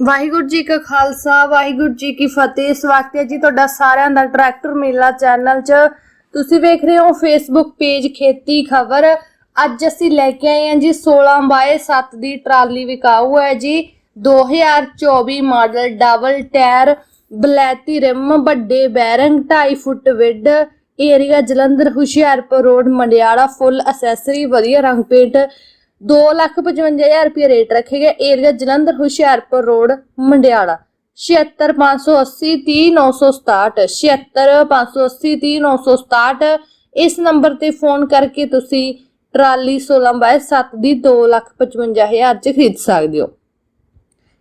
ਵਾਹਿਗੁਰੂ ਜੀ ਕਾ ਖਾਲਸਾ, ਵਾਹਿਗੁਰੂ ਜੀ ਕੀ ਫਤਿਹ। ਸਵਾਗਤ ਹੈ ਜੀ ਤੁਹਾਡਾ ਸਾਰਿਆਂ ਦਾ ਟਰੈਕਟਰ ਮੇਲਾ ਚੈਨਲ 'ਚ। ਤੁਸੀਂ ਵੇਖ ਰਹੇ ਹੋ ਫੇਸਬੁੱਕ ਪੇਜ ਖੇਤੀ ਖਬਰ। ਅੱਜ ਅਸੀਂ ਲੈ ਕੇ ਆਏ ਹਾਂ ਜੀ 16 ਬਾਏ 7 ਦੀ ਟਰਾਲੀ ਵਿਕਾਊ ਹੈ ਜੀ। 2024 ਮਾਡਲ ਡਬਲ ਟਾਇਰ, ਬਲੈਤੀ ਰਿਮ, ਵੱਡੇ bearing 2.5 foot width, area Jalandhar, Hoshiarpur road, Mandiala, full accessory, ਵਧੀਆ ਰੰਗ ਪੇਂਟ। 255000 ਰੁਪਏ ਰੇਟ ਰੱਖੇ ਏਰੀਆ ਜਲੰਧਰ, ਹੁਸ਼ਿਆਰਪੁਰ ਰੋਡ, ਮੰਡਿਆਲਾ। 76580 30967 76580 30967 ਇਸ ਨੰਬਰ ਤੇ ਫੋਨ ਕਰਕੇ ਤੁਸੀਂ ਟਰਾਲੀ 16 ਬਾਏ 7 ਦੀ 255000 ਚ ਖਰੀਦ ਸਕਦੇ ਹੋ।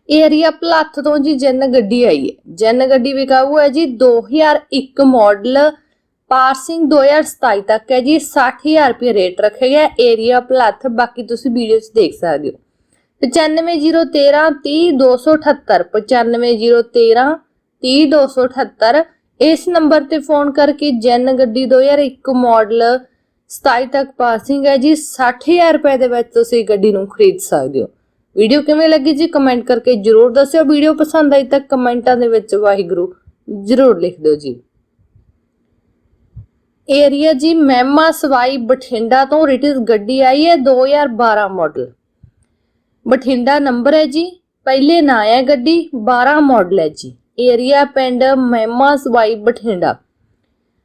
ਏਰੀਆ ਭਲੱਥ ਤੋਂ ਜੀ ਜਨ ਗੱਡੀ ਆਈ ਹੈ। ਜਨ ਗੱਡੀ ਵਿਕਾਊ ਹੈ ਜੀ 2001 ਮਾਡਲ ਪਾਰਸਿੰਗ 2027 ਤੱਕ ਹੈ ਜੀ 60000 ਰੁਪਏ ਰੇਟ ਰੱਖਿਆ ਗਿਆ ਏਰੀਆ ਪਲੱਥ ਬਾਕੀ ਤੁਸੀਂ ਵੀਡੀਓ 'ਚ ਦੇਖ ਸਕਦੇ ਹੋ। 95013 30278 95013 30278 ਇਸ ਨੰਬਰ ਤੇ ਫੋਨ ਕਰਕੇ ਜਨ ਗੱਡੀ 2001 ਮਾਡਲ 27 ਤੱਕ ਪਾਸਿੰਗ ਹੈ ਜੀ 60000 ਰੁਪਏ ਦੇ ਵਿੱਚ ਤੁਸੀਂ ਗੱਡੀ ਨੂੰ ਖਰੀਦ ਸਕਦੇ ਹੋ। ਵੀਡੀਓ ਕਿਵੇਂ ਲੱਗੀ ਜੀ ਕਮੈਂਟ ਕਰਕੇ ਜਰੂਰ ਦੱਸਿਓ। ਵੀਡੀਓ ਪਸੰਦ ਆਈ ਤਾਂ ਕਮੈਂਟਾਂ ਦੇ ਵਿੱਚ ਵਾਹਿਗੁਰੂ ਜਰੂਰ ਲਿਖ ਦਿਓ ਜੀ। ਏਰੀਆ ਜੀ ਮਹਿਮਾ ਸਵਾਈ ਬਠਿੰਡਾ ਤੋਂ ਰਿਟਿਸ ਗੱਡੀ ਆਈ ਹੈ 2012 ਮਾਡਲ ਬਠਿੰਡਾ ਨੰਬਰ ਹੈ ਜੀ, ਪਹਿਲੇ ਨਾਂ ਹੈ ਗੱਡੀ 12 ਮਾਡਲ ਹੈ ਜੀ। ਏਰੀਆ ਪਿੰਡ ਮਹਿਮਾ ਸਵਾਈ ਬਠਿੰਡਾ।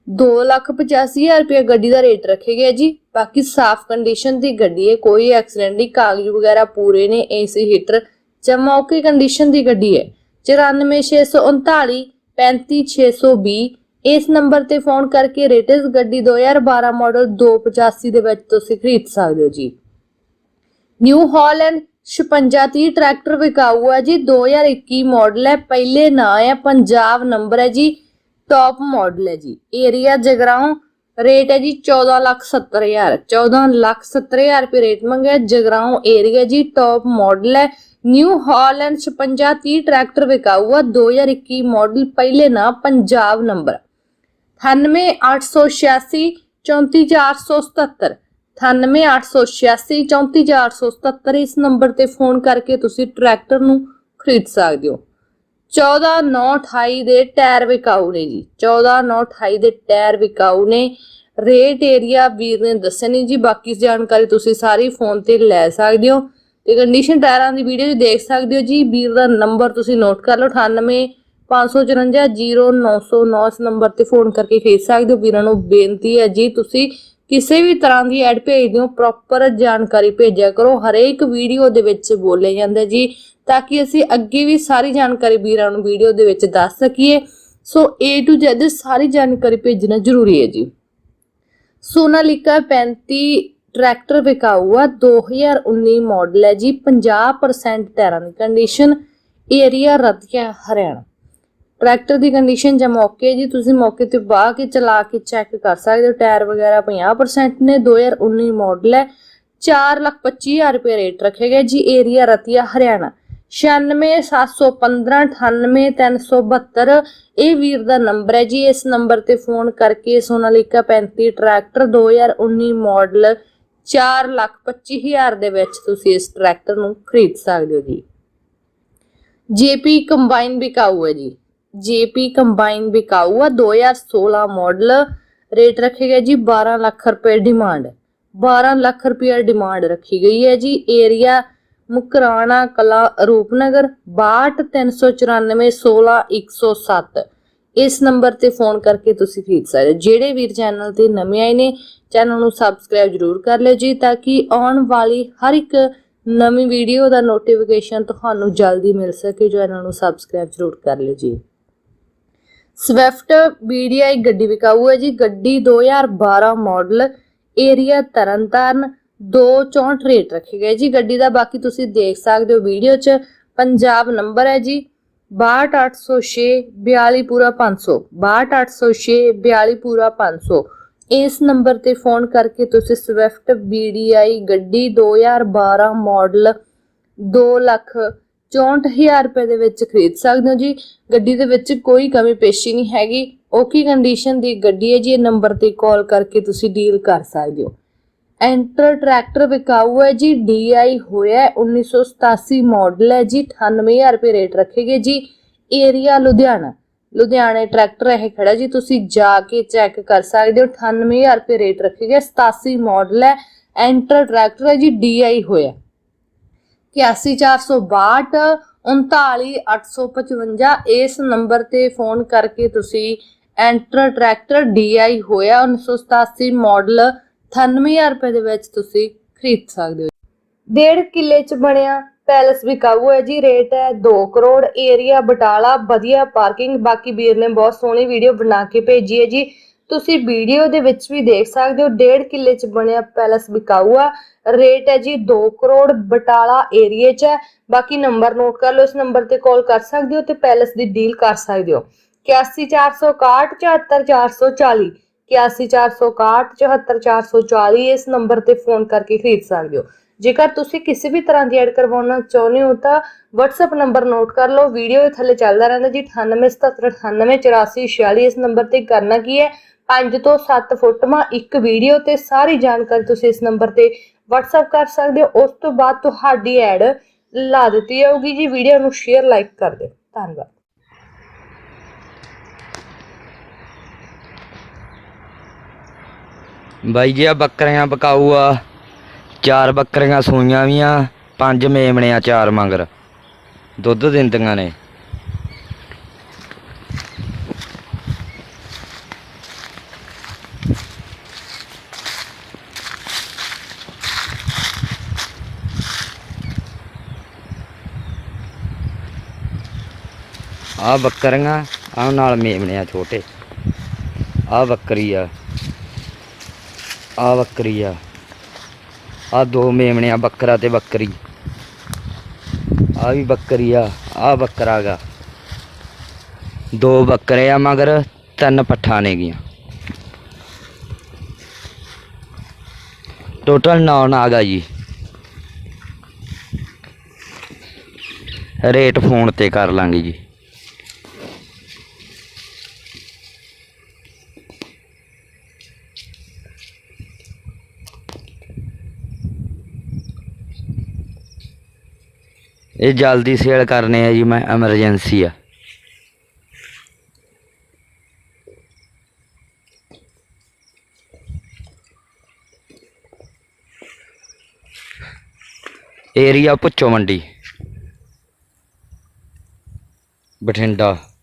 285000 ਰੁਪਏ ਗੱਡੀ ਦਾ ਰੇਟ ਰੱਖੇ ਗਿਆ ਜੀ। ਬਾਕੀ ਸਾਫ਼ ਕੰਡੀਸ਼ਨ ਦੀ ਗੱਡੀ ਹੈ, ਕੋਈ ਐਕਸੀਡੈਂਟ ਨਹੀਂ, ਕਾਗਜ਼ ਵਗੈਰਾ ਪੂਰੇ ਨੇ ਏਸੀ ਹੀਟਰ ਓਕੇ ਕੰਡੀਸ਼ਨ ਦੀ ਗੱਡੀ ਹੈ। 94639 35620 ਇਸ ਨੰਬਰ ਤੇ ਫੋਨ ਕਰਕੇ ਰੇਟਸ ਗੱਡੀ 2012 ਮਾਡਲ 285 ਦੇ ਵਿੱਚ ਤੁਸੀਂ ਖਰੀਦ ਸਕਦੇ ਹੋ ਜੀ। ਨਿਊ ਹਾਲੈਂਡ 5630 ਟਰੈਕਟਰ ਵਿਕਾਊ ਹੈ ਜੀ। 2021 ਮਾਡਲ ਹੈ, ਪਹਿਲੇ ਨਾਂ ਹੈ ਪੰਜਾਬ ਨੰਬਰ ਹੈ ਜੀ। ਟੌਪ ਮਾਡਲ ਹੈ ਜੀ। ਏਰੀਆ ਜਗਰਾਉਂ ਰੇਟ ਹੈ ਜੀ 1470000 1470000 ਰੁਪਏ ਰੇਟ ਮੰਗਿਆ। ਜਗਰਾਉਂ ਏਰੀਆ ਜੀ ਟੌਪ ਮਾਡਲ ਹੈ। ਨਿਊ ਹਾਲੈਂਡ 5630 ਟਰੈਕਟਰ ਵਿਕਾਊ ਹੈ 2021 ਮਾਡਲ, ਪਹਿਲੇ ਨਾਂ, ਪੰਜਾਬ ਨੰਬਰ। 98886 34477 98886 34477 ਇਸ ਨੰਬਰ ਤੇ ਫੋਨ ਕਰਕੇ ਤੁਸੀਂ ਟਰੈਕਟਰ ਨੂੰ ਖਰੀਦ ਸਕਦੇ ਹੋ 14928 ਦੇ ਟਾਇਰ ਵਿਕਾਊ ਨੇ ਜੀ 14928 ਦੇ ਟਾਇਰ ਵਿਕਾਊ ਨੇ ਰੇਟ ਏਰੀਆ ਵੀਰ ਨੇ ਦੱਸਿਆ ਨਹੀਂ ਜੀ ਬਾਕੀ ਜਾਣਕਾਰੀ ਤੁਸੀਂ ਸਾਰੀ ਫੋਨ ਤੇ ਲੈ ਸਕਦੇ ਹੋ ਤੇ ਕੰਡੀਸ਼ਨ ਟਾਇਰਾਂ ਦੀ ਵੀਡੀਓ ਵੀ ਦੇਖ ਸਕਦੇ ਹੋ ਜੀ ਵੀਰ ਦਾ ਨੰਬਰ ਤੁਸੀਂ ਨੋਟ ਕਰ ਲਓ 98 554 0909 ਇਸ ਨੰਬਰ ਤੇ ਫੋਨ ਕਰਕੇ ਖਰੀਦ ਸਕਦੇ ਹੋ। ਵੀਰਾਂ ਨੂੰ ਬੇਨਤੀ ਹੈ ਜੀ, ਤੁਸੀਂ ਕਿਸੇ ਵੀ ਤਰ੍ਹਾਂ ਦੀ ਐਡ ਭੇਜ ਦਿਓ ਪ੍ਰੋਪਰ ਜਾਣਕਾਰੀ ਭੇਜਿਆ ਕਰੋ। ਹਰੇਕ ਵੀਡੀਓ ਦੇ ਵਿੱਚ ਬੋਲਿਆ ਜਾਂਦਾ ਜੀ, ਤਾਂ ਕਿ ਅਸੀਂ ਅੱਗੇ ਵੀ ਸਾਰੀ ਜਾਣਕਾਰੀ ਵੀਰਾਂ ਨੂੰ ਵੀਡੀਓ ਦੇ ਵਿੱਚ ਦੱਸ ਸਕੀਏ। ਸੋ A to Z ਸਾਰੀ ਜਾਣਕਾਰੀ ਭੇਜਣਾ ਜ਼ਰੂਰੀ ਹੈ ਜੀ। ਸੋਨਾਲੀਕਾ 35 ਟਰੈਕਟਰ ਵਿਕਾਊ ਆ 2019 ਮਾਡਲ ਹੈ ਜੀ 50% ਟਾਇਰਾਂ ਦੀ condition area Ratia, Haryana. Tractor ਦੀ ਕੰਡੀਸ਼ਨ ਜਾਂ ਮੌਕੇ ਜੀ, ਤੁਸੀਂ ਮੌਕੇ ਤੇ ਬਾਹ ਕੇ ਚਲਾ ਕੇ ਚੈੱਕ ਕਰ ਸਕਦੇ ਹੋ। ਟਾਇਰ ਵਗੈਰਾ 50% ਨੇ 2019 ਮਾਡਲ ਹੈ। 425000 ਰੁਪਏ ਰੇਟ ਰੱਖਿਆ ਗਿਆ ਜੀ ਏਰੀਆ ਰਤੀਆ, ਹਰਿਆਣਾ। 9671598372 ਇਹ ਵੀਰ ਦਾ ਨੰਬਰ ਹੈ ਜੀ। ਇਸ ਨੰਬਰ ਤੇ ਫੋਨ ਕਰਕੇ ਸੋਨਾਲੀਕਾ 35 ਟਰੈਕਟਰ 2019 ਮਾਡਲ 425000 ਦੇ ਵਿੱਚ ਤੁਸੀਂ ਇਸ ਟਰੈਕਟਰ ਨੂੰ ਖਰੀਦ ਸਕਦੇ ਹੋ ਜੀ। ਜੇਪੀ ਕੰਬਾਈਨ ਵਿਕਾਊ ਹੈ ਜੀ। ਜੇਪੀ ਕੰਬਾਈਨ ਵਿਕਾਊ ਆ 2016 ਮਾਡਲ। ਰੇਟ ਰੱਖੇ ਗਏ ਜੀ 12 ਲੱਖ ਰੁਪਏ ਡਿਮਾਂਡ। 12 ਲੱਖ ਰੁਪਏ ਡਿਮਾਂਡ ਰੱਖੀ ਗਈ ਹੈ ਜੀ। ਏਰੀਆ ਮੁਕਰਾਣਾ ਕਲਾ ਰੂਪਨਗਰ 6239416107 ਇਸ ਨੰਬਰ ਤੇ ਫੋਨ ਕਰਕੇ ਤੁਸੀਂ ਖਰੀਦ ਸਕਦੇ ਹੋ। ਜਿਹੜੇ ਵੀਰ ਚੈਨਲ ਤੇ ਨਵੇਂ ਆਏ ਨੇ, ਚੈਨਲ ਨੂੰ ਸਬਸਕ੍ਰਾਈਬ ਜਰੂਰ ਕਰ ਲਿਓ ਜੀ, ਤਾਂ ਕਿ ਆਉਣ ਵਾਲੀ ਹਰ ਇੱਕ ਨਵੀਂ ਵੀਡੀਓ ਦਾ ਨੋਟੀਫਿਕੇਸ਼ਨ ਤੁਹਾਨੂੰ ਜਲਦੀ ਮਿਲ ਸਕੇ। ਚੈਨਲ ਨੂੰ ਸਬਸਕ੍ਰਾਈਬ ਜਰੂਰ ਕਰ ਲਿਓ ਜੀ। ਸਵਿਫਟ BDI ਗੱਡੀ ਵਿਕਾਊ ਹੈ ਜੀ। ਗੱਡੀ 2012 ਮਾਡਲ ਏਰੀਆ ਤਰਨਤਾਰਨ 264 ਰੇਟ ਰੱਖੇ ਗਏ ਜੀ। ਗੱਡੀ ਦਾ ਬਾਕੀ ਤੁਸੀਂ ਦੇਖ ਸਕਦੇ ਹੋ ਵੀਡੀਓ 'ਚ। ਪੰਜਾਬ ਨੰਬਰ ਹੈ ਜੀ। 62806 42 ਪੂਰਾ 500 62806 42 ਪੂਰਾ 500 ਇਸ ਨੰਬਰ ਤੇ ਫੋਨ ਕਰਕੇ ਤੁਸੀਂ ਸਵਿਫਟ BDI ਗੱਡੀ 2012 ਮਾਡਲ 2 ਲੱਖ 64000 ਰੁਪਏ ਦੇ ਵਿੱਚ ਖਰੀਦ ਸਕਦੇ ਹੋ ਜੀ। ਗੱਡੀ ਦੇ ਵਿੱਚ ਕੋਈ ਕਮੀ ਪੇਸ਼ੀ ਨਹੀਂ ਹੈਗੀ। ਓਕੀ ਕੰਡੀਸ਼ਨ ਦੀ ਗੱਡੀ ਹੈ ਜੀ? ਇਹ ਨੰਬਰ ਤੇ ਕਾਲ ਕਰਕੇ ਤੁਸੀਂ ਡੀਲ ਕਰ ਸਕਦੇ ਹੋ। ਐਂਟਰ ਟਰੈਕਟਰ ਵਿਕਾਊ ਹੈ ਜੀ। DI ਹੋਇਆ ਹੈ, 1987 ਮਾਡਲ ਹੈ ਜੀ। 98000 ਰੁਪਏ ਰੇਟ ਰੱਖੇਗੇ ਜੀ। ਏਰੀਆ ਲੁਧਿਆਣਾ। ਲੁਧਿਆਣੇ ਟਰੈਕਟਰ ਇਹ ਖੜਾ ਜੀ। ਤੁਸੀਂ ਜਾ ਕੇ ਚੈੱਕ ਕਰ ਸਕਦੇ ਹੋ। 98000 ਰੁਪਏ ਰੇਟ ਰੱਖੇਗੇ। 87 ਮਾਡਲ ਹੈ। ਐਂਟਰ ਟਰੈਕਟਰ ਹੈ ਜੀ। DI ਹੋਇਆ 81462 39855 ਇਸ ਨੰਬਰ ਤੇ ਫੋਨ ਕਰਕੇ ਤੁਸੀਂ ਐਂਟਰ ਟਰੈਕਟਰ DI ਹੋਇਆ 1987 ਮਾਡਲ 98000 ਰੁਪਏ ਦੇ ਵਿੱਚ ਤੁਸੀਂ ਖਰੀਦ ਸਕਦੇ ਹੋ। ਡੇਢ ਕਿੱਲੇ ਚ ਬਣਿਆ ਪੈਲਸ ਵਿਕਾਊ ਹੈ ਜੀ, ਰੇਟ ਹੈ 2 ਕਰੋੜ, ਏਰੀਆ ਬਟਾਲਾ, ਵਧੀਆ ਪਾਰਕਿੰਗ, ਬਾਕੀ ਵੀਰ ਨੇ ਬਹੁਤ ਸੋਹਣੀ ਵੀਡੀਓ ਬਣਾ ਕੇ ਭੇਜੀ ਹੈ ਜੀ। ਤੁਸੀਂ ਵੀਡੀਓ ਦੇ ਵਿੱਚ ਵੀ ਦੇਖ ਸਕਦੇ ਹੋ, ਡੇਢ ਕਿੱਲੇ ਚ ਬਣਿਆ ਪੈਲਸ ਵਿਕਾਊ ਆ ਰੇਟ ਹੈ ਜੀ 2 ਕਰੋੜ, ਬਟਾਲਾ ਏਰੀਏ ਚ ਹੈ। ਬਾਕੀ ਨੰਬਰ ਨੋਟ ਕਰ ਲਓ, ਇਸ ਨੰਬਰ ਤੇ ਕਾਲ ਕਰ ਸਕਦੇ ਹੋ ਤੇ ਪੈਲਸ ਦੀ ਡੀਲ ਕਰ ਸਕਦੇ ਹੋ। 81461 74440 81461 74440 ਇਸ ਨੰਬਰ ਤੇ ਫੋਨ ਕਰਕੇ ਖਰੀਦ ਸਕਦੇ ਹੋ। ਜੇਕਰ ਤੁਸੀਂ ਕਿਸੇ ਵੀ ਤਰ੍ਹਾਂ ਦੀ ਐਡ ਕਰਵਾਉਣਾ ਚਾਹੁੰਦੇ ਹੋ ਤਾਂ WhatsApp ਨੰਬਰ ਨੋਟ ਕਰ ਲਓ। ਵੀਡੀਓ ਥੱਲੇ ਚੱਲਦਾ ਰਹਿੰਦਾ ਜੀ 9877988446 ਇਸ ਨੰਬਰ ਤੇ ਕਰਨਾ ਕੀ ਹੈ? 5 ਤੋਂ 7 ਫੋਟੋਆਂ, ਇੱਕ ਵੀਡੀਓ ਤੇ ਸਾਰੀ ਜਾਣਕਾਰੀ ਤੁਸੀਂ ਇਸ ਨੰਬਰ ਤੇ WhatsApp ਕਰ ਸਕਦੇ ਹੋ। ਉਸ ਤੋਂ ਬਾਅਦ ਤੁਹਾਡੀ ਐਡ ਲਾ ਦਿੱਤੀ ਜਾਊਗੀ ਜੀ। ਵੀਡੀਓ ਨੂੰ ਸ਼ੇਅਰ, ਲਾਈਕ ਕਰ ਦਿਓ। ਧੰਨਵਾਦ। ਬਾਈ ਜੀ ਆ ਬੱਕਰੀਆਂ ਬਕਾਊ ਆ। ਚਾਰ ਬੱਕਰੀਆਂ ਸੂਈਆਂ ਵੀਆਂ, ਪੰਜ ਮੇਮਣੇ ਆ ਚਾਰ ਮੰਗਰ। ਦੁੱਧ ਦਿੰਦੀਆਂ ਨੇ। ਆ ਬੱਕਰੀਆਂ, ਆ ਨਾਲ ਮੇਮਣੇ ਆ ਛੋਟੇ। ਆ ਬੱਕਰੀ ਆ। ਆ ਬੱਕਰੀ ਆ। ਆ ਦੋ ਮੇਮਣੇ ਆ ਬੱਕਰਾ ਤੇ ਬੱਕਰੀ। ਆ ਵੀ ਬੱਕਰੀ ਆ ਆ ਬੱਕਰਾ ਗਾ। ਦੋ ਬੱਕਰੇ ਆ ਮਗਰ, ਤਿੰਨ ਪੱਠਾ ਨੇ ਗੀਆਂ। ਟੋਟਲ 9 ਨਾਗ ਆ ਜੀ। ਰੇਟ ਫੋਨ ਤੇ ਕਰ ਲਾਂਗੇ ਜੀ। ਇਹ ਜਲਦੀ ਸੇਲ ਕਰਨੇ ਆ ਜੀ ਮੈਂ ਐਮਰਜੈਂਸੀ ਆ। ਏਰੀਆ ਪੁੱਚੋ ਮੰਡੀ। ਬਠਿੰਡਾ।